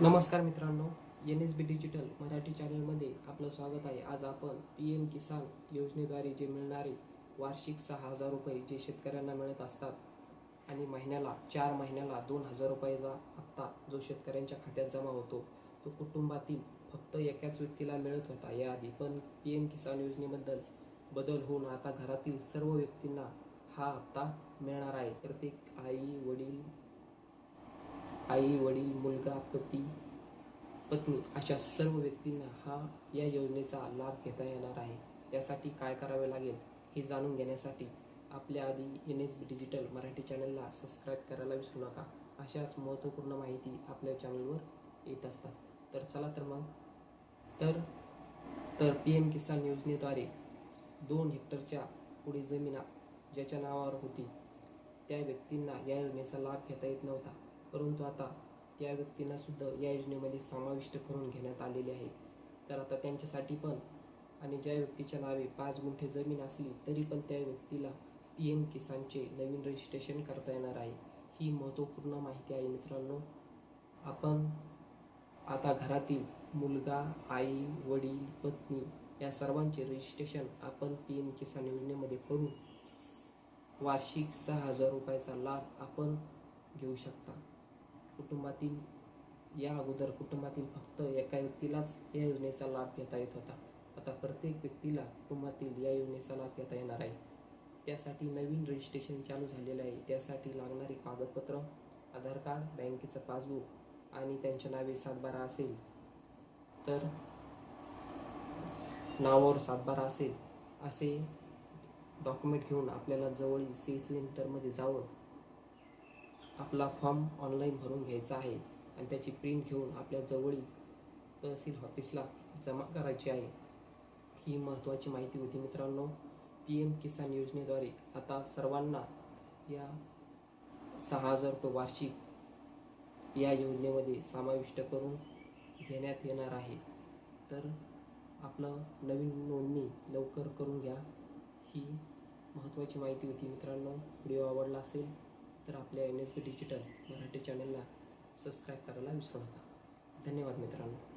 नमस्कार मित्रांनो N S B digital Marathi चॅनलमध्ये आपलं स्वागत आहे. आज आपण पी एम किसान योजनेद्वारे जे मिळणारे वार्षिक सहा हजार रुपये जे शेतकऱ्यांना मिळत असतात आणि महिन्याला चार महिन्याला दोन हजार रुपयाचा हप्ता जो शेतकऱ्यांच्या खात्यात जमा होतो तो कुटुंबातील फक्त एकाच व्यक्तीला मिळत होता. याआधी पण पी एम किसान योजनेबद्दल बदल होऊन आता घरातील सर्व व्यक्तींना हा हप्ता मिळणार आहे. प्रत्येक आई वडील आई वडील मुलगा पती पत्नी अशा सर्व व्यक्तींना हा या योजनेचा लाभ घेता येणार आहे. यासाठी काय करावे लागेल हे जाणून घेण्यासाठी आपल्या आधी N S B digital Marathi चॅनलला सबस्क्राईब करायला विसरू नका. अशाच महत्त्वपूर्ण माहिती आपल्या चॅनलवर येत असतात. तर चला तर मग. तर तर पी एम किसान योजनेद्वारे दोन हेक्टरच्या पुढे जमीन ज्याच्या नावावर होती त्या व्यक्तींना या योजनेचा लाभ घेता येत नव्हता. परंतु आता त्या व्यक्तींना सुद्धा या योजनेमध्ये समाविष्ट करून घेण्यात आलेले आहे. तर आता त्यांच्यासाठी पण आणि ज्या व्यक्तीच्या नावे पाच गुंठे जमीन असली तरी पण त्या व्यक्तीला पी एम किसानचे नवीन रजिस्ट्रेशन करता येणार आहे. ही महत्त्वपूर्ण माहिती आहे मित्रांनो. आपण आता घरातील मुलगा आई वडील पत्नी या सर्वांचे रजिस्ट्रेशन आपण पी एम किसान योजनेमध्ये करून वार्षिक सहा हजार रुपयाचा लाभ आपण घेऊ शकता. कुटुंबातील या अगोदर कुटुंबातील फक्त एका व्यक्तीलाच या योजनेचा लाभ घेता येत होता. आता प्रत्येक व्यक्तीला कुटुंबातील या योजनेचा लाभ घेता येणार आहे. त्यासाठी नवीन रजिस्ट्रेशन चालू झालेलं आहे. त्यासाठी लागणारी कागदपत्र आधार कार्ड बँकेचं पासबुक आणि त्यांच्या नावे सातबारा असेल तर नावावर सातबारा असेल असे डॉक्युमेंट घेऊन आपल्याला जवळील सी सेंटरमध्ये जावं. आपला फॉर्म ऑनलाईन भरून घ्यायचा आहे आणि त्याची प्रिंट घेऊन आपल्या जवळील तहसील ऑफिसला जमा करायची आहे. ही महत्त्वाची माहिती होती मित्रांनो. पी एम किसान योजनेद्वारे आता सर्वांना या सहा हजार रुपये वार्षिक या योजनेमध्ये समाविष्ट करून घेण्यात येणार आहे. तर आपलं नवीन नोंदणी लवकर करून घ्या. ही महत्त्वाची माहिती होती मित्रांनो. व्हिडिओ आवडला असेल तर आपल्या N S B digital Marathi चॅनलला सबस्क्राईब करायला विसरू नका. धन्यवाद मित्रांनो.